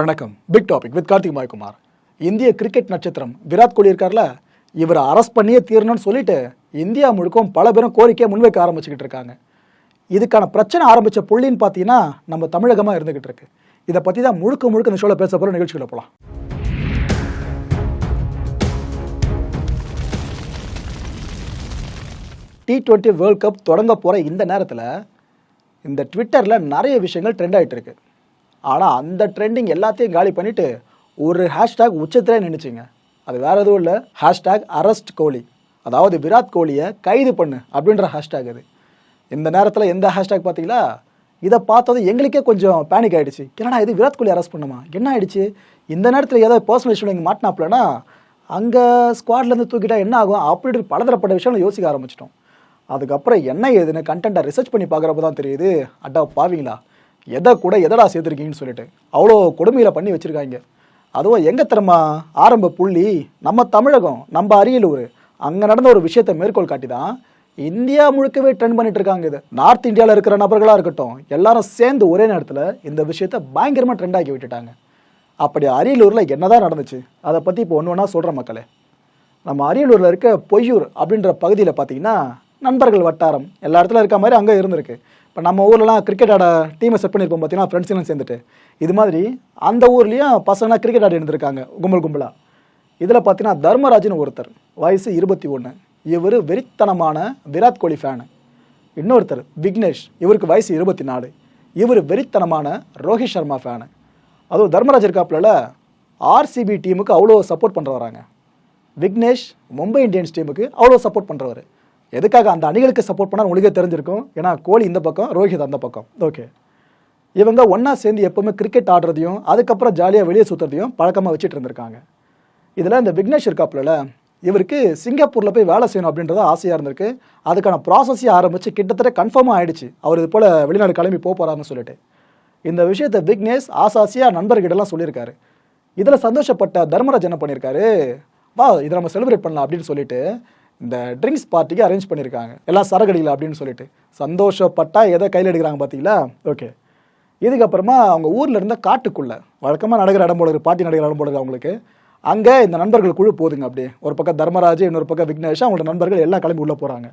வணக்கம். Big topic with Karthik Maikumar. இந்திய cricket நட்சத்திரம். விராட் கோலி இருக்கார்ல? இவரை அரெஸ்ட் பண்ணியே தீரணும்னு சொல்லிட்டு இந்தியா முழுக்கும் பல பேரும் கோரிக்கையை முன்வைக்க ஆரம்பிச்சுக்கிட்டு இருக்காங்க. இதுக்கான பிரச்சனை ஆரம்பித்த புள்ளின்னு பார்த்தீங்கன்னா நம்ம தமிழகமாக இருந்துகிட்டு இருக்கு. இதை பற்றி தான் முழுக்க முழுக்க இந்த ஷோவில் பேச போகிற நிகழ்ச்சிகளை போகலாம் டி ட்வெண்ட்டி வேர்ல்ட் கப் தொடங்க போகிற இந்த நேரத்தில் இந்த ட்விட்டரில் நிறைய விஷயங்கள் ட்ரெண்ட் ஆகிட்டு இருக்குது ஆனால் அந்த ட்ரெண்டிங் எல்லாத்தையும் காலி பண்ணிவிட்டு ஒரு ஹேஷ்டேக் உச்சத்திலே நின்றுச்சிங்க அது வேறு எதுவும் இல்லை. Hashtag arrest Kohli. அதாவது விராட் கோலியை கைது பண்ணு அப்படின்ற ஹேஷ்டேக் அது. இந்த நேரத்தில் எந்த ஹேஷ்டேக் பார்த்தீங்களா? இதை பார்த்தது எங்களுக்கே கொஞ்சம் பேனிக் ஆகிடுச்சு என்னடா இது விராட் கோலி அரெஸ்ட் பண்ணுமா? என்ன ஆகிடுச்சு இந்த நேரத்தில் ஏதாவது பர்சனல் இஷ்யூ இங்கே மாட்டினாப்லனா அங்கே ஸ்குவாட்லேருந்து தூக்கிட்டா என்ன ஆகும்? அப்படி பலதரப்பட்ட விஷயங்களை யோசிக்க ஆரம்பிச்சிட்டோம். அதுக்கப்புறம் என்ன ஏதுன்னு கண்டென்ட்டை ரிசர்ச் பண்ணி பார்க்குறப்ப தான் தெரியுது. அட்டா பாவீங்களா எதை கூட எதடா சேர்த்துருக்கீங்கன்னு சொல்லிட்டு அவ்வளோ கொடுமையில் பண்ணி வச்சுருக்காங்க. அதுவும் எங்கே திறமா ஆரம்ப புள்ளி நம்ம தமிழகம் நம்ம அரியலூர். அங்கே நடந்த ஒரு விஷயத்தை மேற்கோள் காட்டி தான் இந்தியா முழுக்கவே ட்ரெண்ட் பண்ணிட்டு இருக்காங்க இது. நார்த் இந்தியாவில் இருக்கிற நபர்களாக இருக்கட்டும் எல்லாரும் சேர்ந்து ஒரே நேரத்தில் இந்த விஷயத்தை பயங்கரமாக ட்ரெண்ட் ஆக்கி விட்டுட்டாங்க. அப்படி அரியலூரில் என்னதான் நடந்துச்சு? அதை பற்றி இப்போ ஒன்று ஒன்றா சொல்கிற மக்களே. நம்ம அரியலூரில் இருக்க பொய்யூர் அப்படின்ற பகுதியில் பார்த்தீங்கன்னா நண்பர்கள் வட்டாரம் எல்லா இடத்துல இருக்க மாதிரி அங்கே இருந்திருக்கு. இப்போ நம்ம ஊர்லலாம் கிரிக்கெட் ஆட டீமை செட் பண்ணியிருப்போம் பார்த்தீங்கன்னா ஃப்ரெண்ட்ஸ்லாம் சேர்ந்துட்டு. இது மாதிரி அந்த ஊர்லேயும் பசங்களாக கிரிக்கெட் ஆடி இருந்திருக்காங்க கும்பல் கும்பலாக இதில் பார்த்தீங்கன்னா தர்மராஜன் ஒருத்தர் வயசு இருபத்தி ஒன்று இவர் வெறித்தனமான விராட் கோலி ஃபேனு இன்னொருத்தர் விக்னேஷ் இவருக்கு வயசு இருபத்தி நாலு. இவர் வெறித்தனமான ரோஹித் சர்மா ஃபேனு அதுவும் தர்மராஜ் இருக்காப்புல ஆர்சிபி டீமுக்கு அவ்வளோ சப்போர்ட் பண்ணுற வராங்க விக்னேஷ் மும்பை இந்தியன்ஸ் டீமுக்கு அவ்வளோ சப்போர்ட் பண்ணுறவர் எதுக்காக அந்த அணிகளுக்கு சப்போர்ட் பண்ணால் உங்களுக்கே தெரிஞ்சிருக்கும். ஏன்னா கோலி இந்த பக்கம் ரோஹித் அந்த பக்கம். ஓகே இவங்க ஒன்றா சேர்ந்து எப்போவுமே கிரிக்கெட் ஆடுறதையும் அதுக்கப்புறம் ஜாலியாக வெளியே சுற்றுறதையும் பழக்கமாக வச்சுட்டு இருந்திருக்காங்க. இதில் இந்த விக்னேஷ் இருக்காப்புல இவருக்கு சிங்கப்பூரில் போய் வேலை செய்யணும் அப்படின்றது ஆசையாக இருந்திருக்கு. அதுக்கான ப்ராசஸையும் ஆரம்பித்து கிட்டத்தட்ட கன்ஃபார்மாக ஆயிடுச்சு. அவர் இது போல் வெளிநாடு கிளம்பி போக போகிறாருன்னு சொல்லிட்டு. இந்த விஷயத்தை விக்னேஷ் ஆசாசியாக நண்பர்கிட்டலாம் சொல்லியிருக்காரு. இதில் சந்தோஷப்பட்ட தர்மராஜ் என்ன பண்ணியிருக்காரு? வா இதை நம்ம செலிப்ரேட் பண்ணலாம் அப்படின்னு சொல்லிட்டு இந்த ட்ரிங்க்ஸ் பார்ட்டிக்கு அரேஞ்ச் பண்ணியிருக்காங்க எல்லாம் சரகடியில் அப்படின்னு சொல்லிட்டு. சந்தோஷப்பட்டா எதை கையில் எடுக்கிறாங்க பார்த்தீங்களா ஓகே இதுக்கப்புறமா அவங்க ஊரில் இருந்த காட்டுக்குள்ளே வழக்கமாக நடக்கிற இடம் போல பாட்டி நடக்கிற இடம் போல அவங்களுக்கு. அங்கே இந்த நண்பர்கள் குழு போதுங்க அப்படியே. ஒரு பக்கம் தர்மராஜ் இன்னொரு பக்கம் விக்னேஷ் அவங்களோட நண்பர்கள் எல்லாம் கிளம்பி உள்ளே போகிறாங்க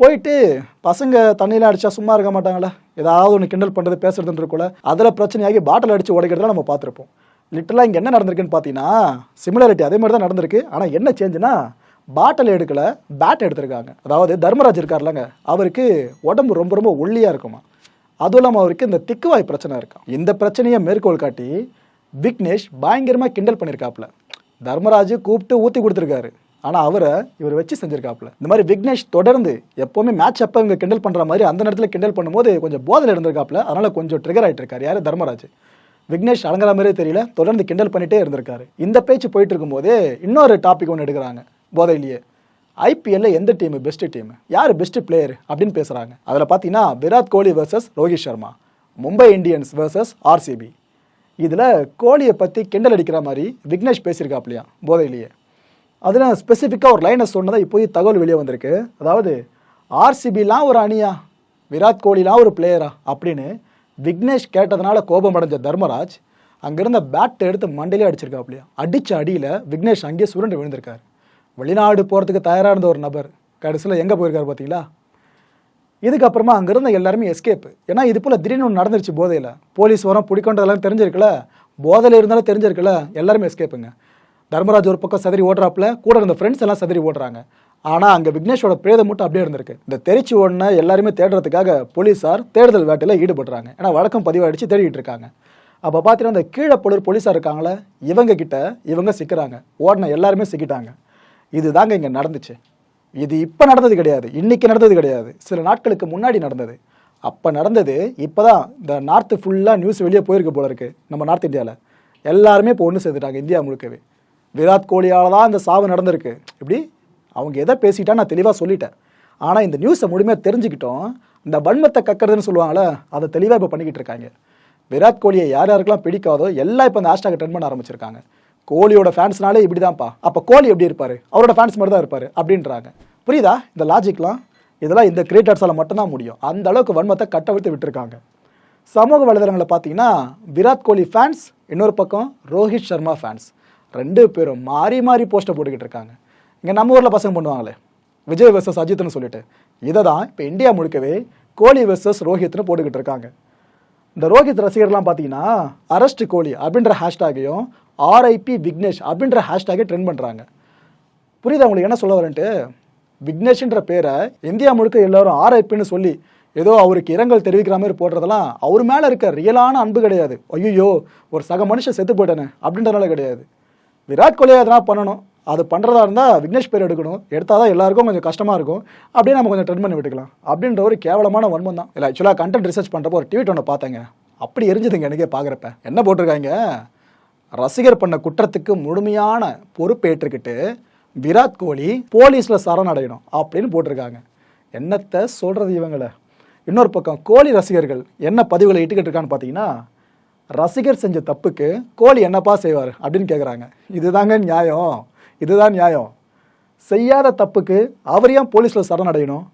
போயிட்டு பசங்க தண்ணியில் அடித்தா சும்மா இருக்க மாட்டாங்களா ஏதாவது ஒன்று கிண்டல் பண்ணுறது பேசுறதுன்னு இருக்குல்ல அதில் பிரச்சனையாகி பாட்டில் அடித்து உடைக்கிறதுலாம் நம்ம பார்த்துருப்போம். லிட்டலாக இங்கே என்ன நடந்திருக்குன்னு பார்த்தீங்கன்னா சிமிலாரிட்டி அதே மாதிரி தான் நடந்திருக்கு. ஆனால் என்ன சேஞ்சுனா பாட்டில் எடுக்கல பேட் எடுத்திருக்காங்க. அதாவது தர்மராஜ் இருக்கார்லங்க அவருக்கு உடம்பு ரொம்ப ரொம்ப ஒல்லியாக இருக்குமா? அதுவும் இல்லாமல் அவருக்கு இந்த திக்குவாய் பிரச்சனை இருக்கும் இந்த பிரச்சனையை மேற்கோள் காட்டி விக்னேஷ் பயங்கரமாக கிண்டல் பண்ணியிருக்காப்புல தர்மராஜ் கூப்பிட்டு ஊற்றி கொடுத்துருக்காரு. ஆனால் அவரை இவர் வச்சு செஞ்சிருக்காப்புல. இந்த மாதிரி விக்னேஷ் தொடர்ந்து எப்போவுமே மேட்ச் அப்போ இங்கே கிண்டல் பண்ணுற மாதிரி அந்த நேரத்தில் கிண்டல் பண்ணும்போது கொஞ்சம் போதில் இருந்திருக்காப்புல. அதனால் கொஞ்சம் ட்ரிகர் ஆகிட்டு இருக்காரு. யார்? தர்மராஜ். விக்னேஷ் அடங்குற மாதிரியே தெரியல. தொடர்ந்து கிண்டல் பண்ணிகிட்டே இருந்திருக்காரு. இந்த பேச்சு போயிட்டு இருக்கும்போது இன்னொரு டாபிக் ஒன்று எடுக்கிறாங்க. போதையிலேயே. ஐபிஎல்ல எந்த டீம் பெஸ்ட் டீம் யார் பெஸ்ட் பிளேயர் அப்படின்னு பேசுறாங்க. அதில் பார்த்தீங்கன்னா Virat Kohli versus Rohit Sharma Mumbai Indians versus RCB இதில் கோலியை பற்றி கிண்டல் அடிக்கிற மாதிரி விக்னேஷ் பேசியிருக்காப்லையா போதையிலேயே. அதில் ஸ்பெசிஃபிக்காக ஒரு லைனை சொன்னதை இப்போது தகவல் வெளியே வந்திருக்கு. அதாவது ஆர்சிபிலாம் ஒரு அணியா? விராட் கோலிலாம் ஒரு பிளேயரா அப்படின்னு விக்னேஷ் கேட்டதுனால கோபம் அடைஞ்ச தர்மராஜ் அங்கேருந்த பேட்டை எடுத்து மண்டையிலே அடிச்சிருக்காப்லையா. அடித்த அடியில் விக்னேஷ் அங்கேயே சுருண்டு விழுந்திருக்காரு. வெளிநாடு போகிறதுக்கு தயாராக இருந்த ஒரு நபர். கடைசியில் எங்கே போயிருக்காரு பார்த்தீங்களா இதுக்கப்புறமா அங்கே இருந்த எல்லாருமே எஸ்கேப் ஏன்னா இது போல் திடீர்னு ஒன்று நடந்துருச்சு போதையில். போலீஸ் வரோம் பிடிக்கொண்டதெல்லாம் தெரிஞ்சிருக்குல்ல போதையில் இருந்தாலும் தெரிஞ்சிருக்குல்ல எல்லாருமே எஸ்கேப்புங்க தர்மராஜ் ஒரு பக்கம் சதறி ஓடுறாப்புல கூட இருந்த ஃப்ரெண்ட்ஸ் எல்லாம் சதறி ஓடுறாங்க. ஆனால் அங்கே விக்னேஷோட பிரேதம் மட்டும் அப்படியே இருந்திருக்கு. இந்த தெரிச்சு ஓடின எல்லாருமே தேடுறதுக்காக போலீஸார் தேடுதல் வேட்டையில் ஈடுபடுறாங்க. ஏன்னா வழக்கம் பதிவாயிடுச்சு தேடிட்டு இருக்காங்க. அப்போ பார்த்தீங்கன்னா அந்த கீழே பொழுது போலீஸார் இருக்காங்களே இவங்க கிட்ட இவங்க சிக்கிறாங்க. ஓடின எல்லாருமே சிக்கிட்டாங்க. இதுதாங்க இங்கே நடந்துச்சு. இது இப்போ நடந்தது கிடையாது. இன்னைக்கு நடந்தது கிடையாது. சில நாட்களுக்கு முன்னாடி நடந்தது. அப்போ நடந்தது இப்போ தான் இந்த நார்த்து ஃபுல்லாக நியூஸ் வெளியே போயிருக்கு போல இருக்குது நம்ம நார்த் இந்தியாவில் எல்லாருமே இப்போ ஒன்று சேர்த்துட்டாங்க இந்தியா முழுக்கவே. விராட் கோலியால் தான் இந்த சாவு நடந்திருக்கு. இப்படி அவங்க எதை பேசிட்டா நான் தெளிவாக சொல்லிட்டேன். ஆனால் இந்த நியூஸை முழுமையாக தெரிஞ்சுக்கிட்டோம். இந்த வன்மத்தை கக்கிறதுன்னு சொல்லுவாங்களே அதை தெளிவாக இப்போ பண்ணிக்கிட்டு இருக்காங்க. விராட் கோலியை யார் யாருக்கெல்லாம் பிடிக்காதோ எல்லாம் இப்போ அந்த ஹேஷ்டாக் ட்ரெண்ட் பண்ண ஆரம்பிச்சிருக்காங்க. கோலியோட ஃபேன்ஸ்னாலே இப்படி தான்ப்பா அப்போ கோலி எப்படி இருப்பார்? அவரோட ஃபேன்ஸ் மாதிரி தான் இருப்பார் அப்படின்றாங்க. புரியுதா? இந்த லாஜிக்லாம் இதெல்லாம் இந்த கிரியேட்டர்ஸால் மட்டும்தான் முடியும். அந்த அளவுக்கு வன்மத்தை கட்டவிழ்த்து விட்டுருக்காங்க. சமூக வலைதளங்களில் பார்த்தீங்கன்னா விராட் கோலி ஃபேன்ஸ் இன்னொரு பக்கம் ரோஹித் சர்மா ஃபேன்ஸ் ரெண்டு பேரும் மாறி மாறி போஸ்ட்டை போட்டுக்கிட்டு இருக்காங்க. இங்கே நம்ம ஊரில் பசங்க பண்ணுவாங்களே விஜய் வெர்சஸ் அஜித்னு சொல்லிட்டு. இதை தான் இப்போ இந்தியா முழுக்கவே கோலி வெர்சஸ் ரோஹித்னு போட்டுக்கிட்டு இருக்காங்க. இந்த ரோஹித் ரசிகர்லாம் பார்த்தீங்கன்னா அரஸ்ட் கோலி அப்படின்ற ஹேஷ்டேகையும் ஆர்ஐபி விக்னேஷ் அப்படின்ற ஹேஷ்டேகை ட்ரெண்ட் பண்ணுறாங்க புரியுதா உங்களுக்கு என்ன சொல்ல வரேன்ட்டு? விக்னேஷ்ன்ற பேரை இந்தியா முழுக்க எல்லாரும் ஆர்ஐபின்னு சொல்லி ஏதோ அவருக்கு இரங்கல் தெரிவிக்கிற மாதிரி போடுறதெல்லாம் அவர் மேலே இருக்க ரியலான அன்பு கிடையாது. ஐயோ ஒரு சக மனுஷன் செத்து போயிட்டானே அப்படின்றனால கிடையாது. விராட் கோலியை அதெல்லாம் பண்ணணும்? அது பண்ணுறதா இருந்தால் விக்னேஷ் பேர் எடுக்கணும். எடுத்தால் தான் எல்லாருக்கும் கொஞ்சம் கஷ்டமாக இருக்கும். அப்படியே நம்ம கொஞ்சம் ட்ரெண்ட் பண்ணி விட்டுக்கலாம். அப்படின்ற ஒரு கேவலமான வன்மம் தான். இல்லை ஆக்சுவலாக கண்டென்ட் ரிசர்ச் பண்ணுறப்போ ஒரு ட்வீட் ஒன்று பார்த்தேங்க. அப்படி எரிஞ்சுதுங்க எனக்கே பார்க்குறப்ப என்ன போட்டிருக்காங்க? ரசிகர் பண்ண குற்றத்துக்கு முழுமையான பொறுப்பேற்றுக்கிட்டு விராட் கோலி போலீஸில் சரணடையணும் அப்படின்னு போட்டிருக்காங்க. என்னத்தை சொல்கிறது இவங்களை? இன்னொரு பக்கம் கோலி ரசிகர்கள் என்ன பதிவுகளை இட்டுக்கிட்டு இருக்கான்னு பார்த்தீங்கன்னா ரசிகர் செஞ்ச தப்புக்கு கோலி என்னப்பா செய்வார் அப்படின்னு கேட்குறாங்க இதுதாங்க நியாயம். இதுதான் நியாயம். செய்யாத தப்புக்கு அவர் ஏன் போலீஸில் சரணடையணும்?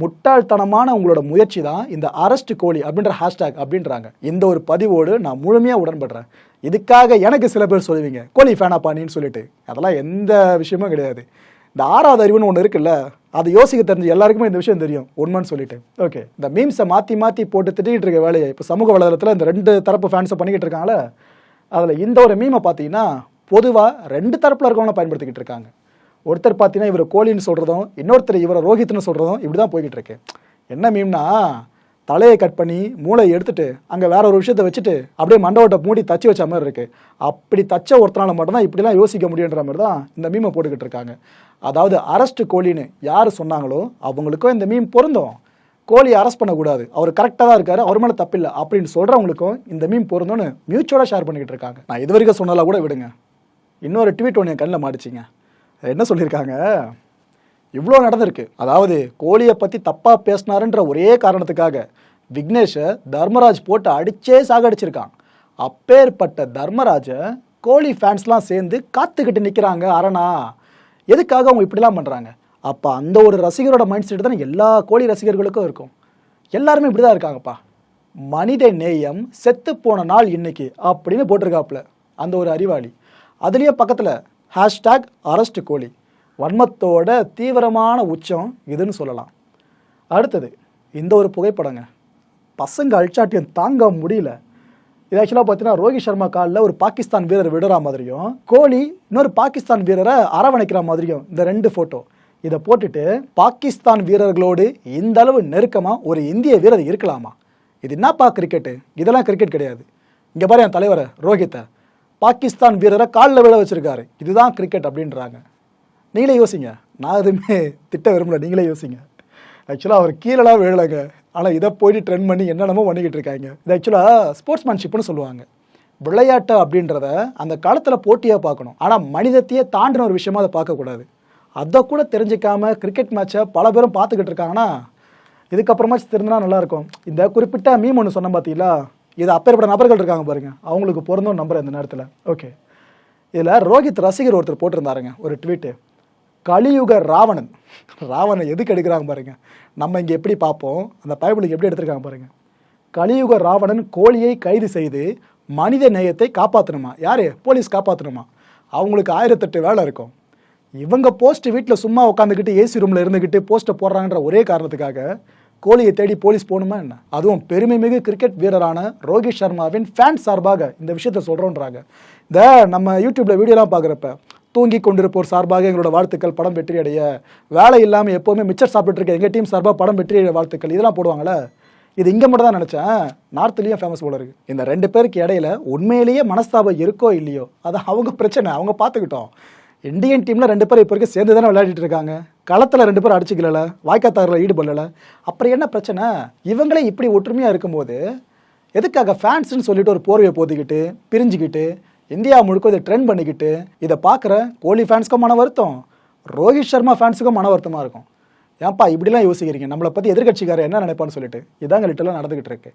முட்டாள்தனமான உங்களோட முயற்சி தான் இந்த அரெஸ்ட் கோழி அப்படின்ற ஹேஷ்டேக் அப்படின்றாங்க. இந்த ஒரு பதிவோடு நான் முழுமையாக உடன்படுறேன். இதுக்காக எனக்கு சில பேர் சொல்லுவீங்க கோழி ஃபேனாப்பா நீன்னு சொல்லிட்டு. அதெல்லாம் எந்த விஷயமும் கிடையாது. இந்த ஆறாவது அறிவுன்னு ஒன்று இருக்குல்ல அது யோசிக்க தெரிஞ்சு எல்லாருக்குமே இந்த விஷயம் தெரியும் உண்மைன்னு சொல்லிட்டு. ஓகே இந்த மீம்ஸை மாற்றி மாற்றி போட்டு திட்டிகிட்டு இருக்க வேலையை இப்போ சமூக வலைதளத்தில் இந்த ரெண்டு தரப்பு ஃபேன்ஸை பண்ணிக்கிட்டு இருக்காங்களே அதில் இந்த ஒரு மீமை பார்த்தீங்கன்னா பொதுவாக ரெண்டு தரப்பில் இருக்கவங்கள பயன்படுத்திக்கிட்டு இருக்காங்க. ஒருத்தர் பார்த்தீங்கன்னா இவர் கோலின்னு சொல்கிறதும் இன்னொருத்தர் இவரை ரோஹித்னு சொல்கிறதும் இப்படி தான் போய்கிட்டு இருக்கு. என்ன மீம்னா தலையை கட் பண்ணி மூளை எடுத்துட்டு அங்கே வேற ஒரு விஷயத்தை வச்சுட்டு அப்படியே மண்டபத்தை மூடி தச்சு வச்ச மாதிரி இருக்குது அப்படி தச்ச ஒருத்தனால மட்டும்தான் இப்படிலாம் யோசிக்க முடியுன்ற மாதிரி தான் இந்த மீமை போட்டுக்கிட்டு இருக்காங்க. அதாவது அரஸ்ட் கோலின்னு யார் சொன்னாங்களோ அவங்களுக்கும் இந்த மீம் பொருந்தும். கோலியை அரெஸ்ட் பண்ணக்கூடாது. அவர் கரெக்டாக தான் இருக்காரு அவர் மேலே தப்பில்லை அப்படின்னு சொல்கிறவங்களுக்கும் இந்த மீம் பொருந்தும்னு மியூச்சுவலாக ஷேர் பண்ணிக்கிட்டு இருக்காங்க. நான் இது வரைக்கும் சொன்னதெல்லாம் கூட விடுங்க. இன்னொரு ட்வீட் ஒன்று என் கண்ணில் மாடிச்சிங்க என்ன சொல்லியிருக்காங்க? இவ்வளோ நடந்திருக்கு. அதாவது கோலியை பற்றி தப்பாக பேசினாருன்ற ஒரே காரணத்துக்காக விக்னேஷை தர்மராஜ் போட்டு அடிச்சே சாகடிச்சிருக்கான். அப்பேற்பட்ட தர்மராஜை கோலி ஃபேன்ஸ்லாம் சேர்ந்து காத்துக்கிட்டு நிற்கிறாங்க அரணா. எதுக்காக அவங்க இப்படிலாம் பண்ணுறாங்க அப்போ அந்த ஒரு ரசிகரோட மைண்ட் செட் தானே எல்லா கோழி ரசிகர்களுக்கும் இருக்கும். எல்லாருமே இப்படி தான் இருக்காங்கப்பா. மனித நேயம் செத்து போன நாள் இன்னைக்கு அப்படின்னு போட்டிருக்காப்புல அந்த ஒரு அறிவாளி. அதுலேயே பக்கத்தில் ஹேஷ்டாக் அரஸ்ட் கோழி. வன்மத்தோட தீவிரமான உச்சம் இதுன்னு சொல்லலாம். அடுத்தது இந்த ஒரு புகைப்படங்க. பசங்க அல்சாட்டியம் தாங்க முடியல. இது ஆக்சுவலாக பார்த்தீங்கன்னா ரோஹித் சர்மா காலில் ஒரு பாகிஸ்தான் வீரர் விடுற மாதிரியும் கோலி இன்னொரு பாகிஸ்தான் வீரரை அரவணைக்கிற மாதிரியும் இந்த ரெண்டு ஃபோட்டோ இதை போட்டுட்டு பாகிஸ்தான் வீரர்களோடு இந்த அளவு நெருக்கமாக ஒரு இந்திய வீரர் இருக்கலாமா? இது என்னப்பா கிரிக்கெட்டு இதெல்லாம் கிரிக்கெட் கிடையாது. இங்கே பாரு என் தலைவரை ரோஹித்தை. பாகிஸ்தான் வீரரை காலில் விழ வச்சுருக்காரு. இதுதான் கிரிக்கெட் அப்படின்றாங்க. நீங்களே யோசிங்க. நான் எதுவுமே திட்ட விரும்பல. நீங்களே யோசிங்க. ஆக்சுவலாக அவர் கீழெலாம் விழலைங்க. ஆனால் இதை போயிட்டு ட்ரெண்ட் பண்ணி என்னென்னமோ பண்ணிக்கிட்டு இருக்காங்க. இது ஆக்சுவலாக ஸ்போர்ட்ஸ்மேன்ஷிப்னு சொல்லுவாங்க. விளையாட்டு அப்படின்றத அந்த காலத்தில் போட்டியாக பார்க்கணும். ஆனால் மனிதத்தையே தாண்டின ஒரு விஷயமா அதை பார்க்கக்கூடாது அதை கூட தெரிஞ்சுக்காம கிரிக்கெட் மேட்சை பல பேரும் பார்த்துக்கிட்டு இருக்காங்கன்னா இதுக்கப்புறமாச்சும் தெரிஞ்சுனா நல்லாயிருக்கும் இந்த குறிப்பிட்ட மீம் ஒன்று சொன்ன பார்த்தீங்களா இது அப்பேற்பட்ட நபர்கள் இருக்காங்க பாருங்க. அவங்களுக்கு பொருந்தும் நம்பர் இந்த நேரத்தில். ஓகே இதில் ரோஹித் ரசிகர் ஒருத்தர் போட்டிருந்தாருங்க ஒரு ட்வீட்டு கலியுக ராவணன். ராவணன் எதுக்கு எடுக்கிறாங்க பாருங்க. நம்ம இங்கே எப்படி பார்ப்போம்? அந்த பைபிளுக்கு எப்படி எடுத்திருக்காங்க பாருங்க. கலியுக ராவணன் கோழியை கைது செய்து மனித நேயத்தை காப்பாற்றணுமா யார்? போலீஸ் காப்பாற்றணுமா அவங்களுக்கு ஆயிரத்தெட்டு வேலை இருக்கும். இவங்க போஸ்ட் வீட்டில் சும்மா உட்காந்துக்கிட்டு ஏசி ரூமில் இருந்துக்கிட்டு போஸ்ட்டை போடுறாங்கன்ற ஒரே காரணத்துக்காக கோலியை தேடி போலீஸ் போகணுமா என்ன? அதுவும் பெருமைமிகு கிரிக்கெட் வீரரான ரோஹித் சர்மாவின் ஃபேன் சார்பாக இந்த விஷயத்த சொல்கிறோன்றாங்க இந்த நம்ம யூடியூப்பில் வீடியோலாம் பார்க்குறப்ப தூங்கி கொண்டிருப்போர் சார்பாக எங்களோட வாழ்த்துக்கள் படம் வெற்றி அடைய வேலை இல்லாமல் எப்போவுமே மிச்சர் சாப்பிட்டு இருக்க எங்கள் டீம் சார்பாக படம் வெற்றி அடைய வாழ்த்துக்கள். இதெல்லாம் போடுவாங்களே இது இங்கே மட்டும் தான் நினச்சேன். நார்த்லேயும் ஃபேமஸ் போல இருக்குது இந்த ரெண்டு பேருக்கு இடையில உண்மையிலேயே மனஸ்தாபம் இருக்கோ இல்லையோ? அது அவங்க பிரச்சனை. அவங்க பார்த்துக்கிட்டோம். இந்தியன் டீமில் ரெண்டு பேரும் இப்போ வரைக்கும் சேர்ந்து தானே விளையாடிட்டு இருக்காங்க. களத்தில் ரெண்டு பேரும் அடிச்சுக்கல வாய்க்காத்தாரில் ஈடுபடல அப்புறம் என்ன பிரச்சனை? இவங்களே இப்படி ஒற்றுமையாக இருக்கும்போது எதுக்காக ஃபேன்ஸ்னு சொல்லிட்டு ஒரு போர்வையை போதிக்கிட்டு பிரிஞ்சுக்கிட்டு இந்தியா முழுக்க இதை ட்ரெண்ட் பண்ணிக்கிட்டு இதை பார்க்குற கோலி ஃபேன்ஸ்க்கும் மன வருத்தம். ரோஹித் சர்மா ஃபேன்ஸுக்கும் மன வருத்தமாக இருக்கும். ஏன்ப்பா இப்படிலாம் யோசிக்கிறீங்க? நம்மளை பற்றி எதிர்கட்சிக்காரர் என்ன நினைப்பான்னு சொல்லிட்டு இதாங்க லிட்டலாக நடந்துக்கிட்டு இருக்கு.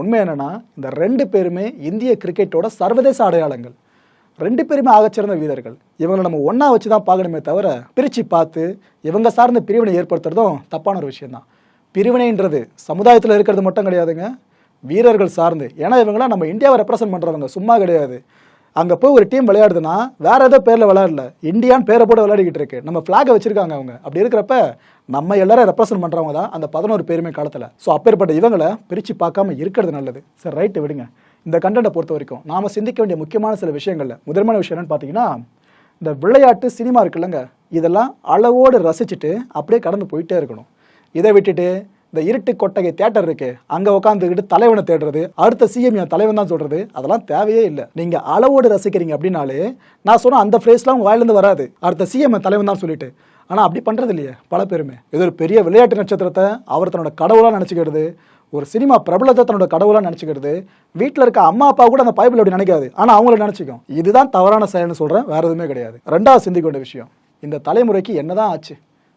உண்மை என்னென்னா இந்த ரெண்டு பேருமே இந்திய கிரிக்கெட்டோட சர்வதேச அடையாளங்கள். ரெண்டு பேருமே ஆகச்சிறந்த வீரர்கள். இவங்களை நம்ம ஒன்றா வச்சு தான் பார்க்கணுமே தவிர பிரித்து பார்த்து இவங்க சார்ந்த பிரிவினை ஏற்படுத்துறதும் தப்பான ஒரு விஷயந்தான் பிரிவினைன்றது சமுதாயத்தில் இருக்கிறது மட்டும் கிடையாதுங்க. வீரர்கள் சார்ந்து. ஏன்னா இவங்களாம் நம்ம இந்தியாவை ரெப்ரசன்ட் பண்ணுறவங்க சும்மா கிடையாது. அங்கே போய் ஒரு டீம் விளையாடுதுன்னா வேறு ஏதோ பேரில் விளையாடல. இந்தியான்னு பேரை போட்டு விளையாடிக்கிட்டு இருக்கு. நம்ம ஃப்ளாகை வச்சுருக்காங்க அவங்க. அப்படி இருக்கிறப்ப நம்ம எல்லாரும் ரெப்ரசன்ட் பண்ணுறவங்க தான் அந்த பதினோரு பேருமே காலத்தில். ஸோ அப்பேற்பட்ட இவங்களை பிரித்து பார்க்காம இருக்கிறது நல்லது. சரி ரைட்டு விடுங்க. இந்த கண்டென்ட்டை பொறுத்த வரைக்கும் நாம் சிந்திக்க வேண்டிய முக்கியமான சில விஷயங்கள்ல முதன்மையான விஷயம் என்னன்னு பார்த்தீங்கன்னா இந்த விளையாட்டு சினிமா இருக்குல்லங்க இதெல்லாம் அளவோடு ரசிச்சுட்டு அப்படியே கடந்து போயிட்டே இருக்கணும். இதை விட்டுட்டு இந்த இருட்டு கொட்டகை தேட்டர் இருக்கு. அங்க உட்காந்துக்கிட்டு தலைவனை தேடுறது அடுத்த சிஎம் என் தலைவன் தான் சொல்றது அதெல்லாம் தேவையே இல்லை. நீங்க அளவோடு ரசிக்கிறீங்க அப்படின்னாலே நான் சொன்ன அந்த ஃப்ரேஸ்லாம் உங்க வாயிலிருந்து வராது. அடுத்த சிஎம் என் தலைவன் தான் சொல்லிட்டு. ஆனா அப்படி பண்றது இல்லையே பல பேருமே. இது ஒரு பெரிய விளையாட்டு நட்சத்திரத்தை அவர் தன்னோட கடவுளாக நினச்சிக்கிறது ஒரு சினிமா பிரபலத்தை தன்னோட கடவுளாக நினச்சிக்கிறது. வீட்டில் இருக்க அம்மா அப்பா கூட அந்த பைபிள் அப்படி நினைக்காது. ஆனால் அவங்கள நினச்சிக்கும். இதுதான் தவறான செயல்னு சொல்கிறேன் வேறு எதுவுமே கிடையாது. ரெண்டாவது சிந்திக்க வேண்டிய விஷயம் இந்த தலைமுறைக்கு என்னதான் ஆச்சு?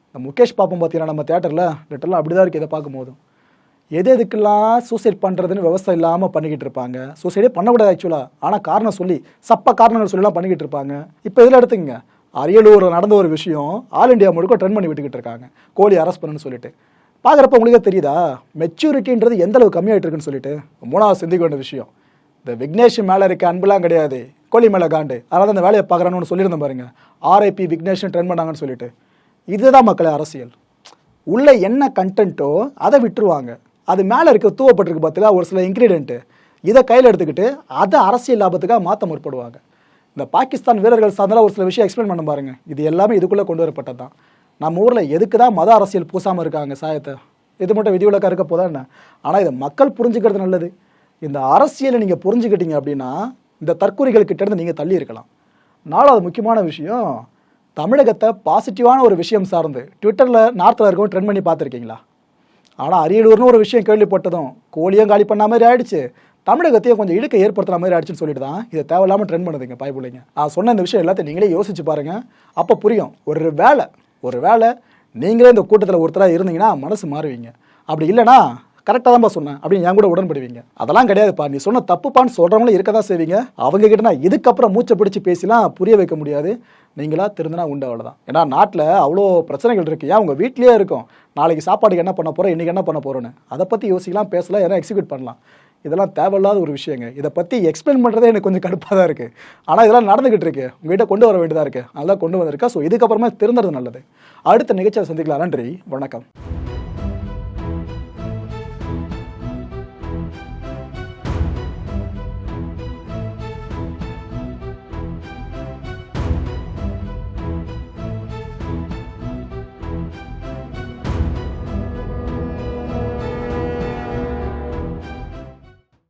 இந்த முகேஷ் பார்ப்போம் பார்த்தீங்கன்னா நம்ம தேட்டரில் லிட்டரில் அப்படி தான் இருக்குது இதை பார்க்கும்போது. எது எதுக்கெல்லாம் சூசைட் பண்ணுறதுன்னு விவசாயம் இல்லாமல் பண்ணிக்கிட்டு இருப்பாங்க? சூசைடே பண்ணக்கூடாது ஆக்சுவலாக ஆனால் காரணம் சொல்லி சப்ப காரணங்கள் சொல்லலாம் பண்ணிக்கிட்டு இருப்பாங்க. இப்போ இதில் எடுத்துக்கோங்க. அரியலூரில் நடந்த ஒரு விஷயம் ஆல் இந்தியா முழுக்க ட்ரெண்ட் பண்ணி விட்டுக்கிட்டு இருக்காங்க. கோழி அரெஸ்ட் பண்ணுன்னு சொல்லிட்டு. பார்க்குறப்ப உங்களுக்கே தெரியுதா? மெச்சூரிட்டின்றது எந்த அளவு கம்மியாயிட்டு இருக்குன்னு சொல்லிட்டு மூணாவது சிந்திக்க வேண்டிய விஷயம். இந்த விக்னேஷ் மேலே இருக்க அன்புலாம் கிடையாது. கோழி மேலே காண்டு. அதாவது அந்த வேலையை பார்க்குறான்னு சொல்லியிருந்தேன் பாருங்க. ஆர்ஐபி விக்னேஷன் ட்ரெண்ட் பண்ணாங்கன்னு சொல்லிட்டு. இதுதான் மக்களை அரசியல். உள்ளே என்ன கண்டென்ட்டோ அதை விட்டுருவாங்க. அது மேலே இருக்க தூவப்பட்டிருக்கு பார்த்தீங்களா ஒரு சில இன்க்ரீடியன்ட்டு இதை கையில் எடுத்துக்கிட்டு அதை அரசியல் லாபத்துக்காக மாற்ற முற்படுவாங்க. இந்த பாகிஸ்தான் வீரர்கள் சார்ந்தால ஒரு சில விஷயம் எக்ஸ்பிளைன் பண்ண பாருங்க. இது எல்லாமே இதுக்குள்ளே கொண்டு வரப்பட்டது தான் நம்ம ஊரில் எதுக்கு தான் மத அரசியல் பூசாமல் இருக்காங்க சாயத்தை? இது மட்டும் விதிவிலக்காக இருக்க போதா என்ன? ஆனால் இதை மக்கள் புரிஞ்சுக்கிறது நல்லது. இந்த அரசியலை நீங்கள் புரிஞ்சுக்கிட்டீங்க அப்படின்னா இந்த தற்கொலைகள் கிட்டேருந்து நீங்கள் தள்ளி இருக்கலாம். நாலாவது முக்கியமான விஷயம் தமிழகத்தை பாசிட்டிவான ஒரு விஷயம் சார்ந்து ட்விட்டரில் நார்த்தில் இருக்கவும் ட்ரெண்ட் பண்ணி பார்த்துருக்கீங்களா? ஆனால் அரியலூர்னு ஒரு விஷயம் கேள்விப்பட்டதும் கோழியும் காலி பண்ண மாதிரி ஆயிடுச்சு. தமிழகத்தையும் கொஞ்சம் இழுக்க ஏற்படுத்துற மாதிரி ஆயிடுச்சுன்னு சொல்லிட்டு தான் இதை தேவையில்லாமல் ட்ரெண்ட் பண்ணுதுங்க பாய்பிள்ளைங்க நான் சொன்ன இந்த விஷயம் எல்லாத்தையும் நீங்களே யோசிச்சு பாருங்கள் அப்போ புரியும். ஒரு வேலை ஒரு வேளை நீங்களே இந்த கூட்டத்தில் ஒருத்தராக இருந்தீங்கன்னா மனசு மாறுவீங்க. அப்படி இல்லைனா கரெக்டாக தான்ப்பா சொன்னேன். அப்படின்னு என் கூட உடன்படுவீங்க. அதெல்லாம் கிடையாதுப்பா. நீ சொன்ன தப்புப்பான்னு சொல்கிறவங்களும் இருக்க தான் செய்வீங்க. அவங்க கிட்ட நான் இதுக்கப்புறம் மூச்சை பிடிச்சி பேசிலாம் புரிய வைக்க முடியாது. நீங்களா திருந்தினா உண்டு அவ்வளோதான் ஏன்னா நாட்டில் அவ்வளோ பிரச்சனைகள் இருக்குது ஏன் உங்கள் வீட்லேயே இருக்கும். நாளைக்கு சாப்பாடுக்கு என்ன பண்ண போகிறோம் இன்றைக்கி என்ன பண்ண போகிறோன்னு அதை பற்றி யோசிக்கலாம் பேசலாம் எதனா எக்ஸிக்யூட் பண்ணலாம். இதெல்லாம் தேவையில்லாத ஒரு விஷயங்க. இதை பற்றி எக்ஸ்பிளைன் பண்ணுறதே எனக்கு கொஞ்சம் கடுப்பாக தான் இருக்குது ஆனால் இதெல்லாம் நடந்துகிட்டு இருக்கு. உங்ககிட்ட கொண்டு வர வேண்டியதாக இருக்குது அதெல்லாம் கொண்டு வந்திருக்கா ஸோ இதுக்கப்புறமா திருந்துறது நல்லது. அடுத்த நிகழ்ச்சியை சந்திக்கலாம். நன்றி. வணக்கம்.